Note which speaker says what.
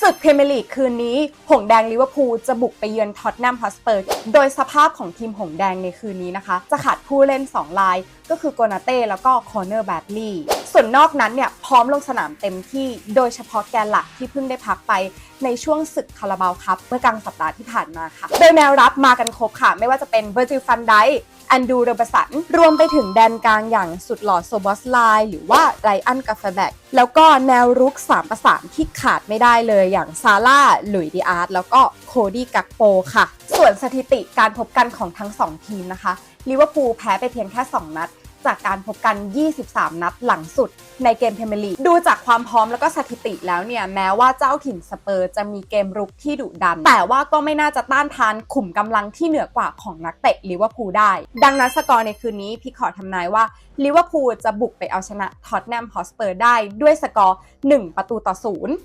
Speaker 1: ศึกพรีเมียร์ลีกคืนนี้ หงแดงลิเวอร์พูลจะบุกไปเยือนท็อตแนมฮอสเปอร์ โดยสภาพของทีมหงแดงในคืนนี้นะคะ จะขาดผู้เล่น 2 ลาย ก็คือโกนาเต้แล้วก็คอร์เนอร์แบดลีย์ ส่วนนอกนั้นเนี่ยพร้อมลงสนามเต็มที่โดยเฉพาะแกนหลักที่เพิ่งได้พักไปในช่วงศึกคาราบาวครับเมื่อกลางสัปดาห์ที่ผ่านมาค่ะโดยแนวรับมากันครบค่ะ ไม่ว่าจะเป็นเวอร์จิลฟันไดอันดูเรเบสัน รวมไปถึงแดนกลางอย่างสุดหล่อโซบอสไลหรือว่าไรอันกาเฟแบกแล้วก็แนวรุก 3 ประสานที่ขาดไม่ได้เลยอย่างซาร่าหลุยดีอาร์ตแล้วก็โคดี้กักโปค่ะ ส่วนสถิติการพบกันของทั้ง 2 ทีมนะคะลิเวอร์พูลแพ้ไปเพียงแค่ 2 นัด จากการพบกัน 23 นัดหลังสุดในเกมพรีเมลีดูจากความพร้อมแล้วก็สถิติแล้วเนี่ย แม้ว่าเจ้าถิ่นสเปอร์จะมีเกมรุกที่ดุดัน แต่ว่าก็ไม่น่าจะต้านทานขุมกำลังที่เหนือกว่าของนักเตะลิเวอร์พูลได้ ดังนั้นสกอร์ในคืนนี้พี่ขอทำนายว่าลิเวอร์พูลจะบุกไปเอาชนะท็อตแนมฮอสเปอร์ได้ด้วยสกอร์ 1 ประตูต่อศูนย์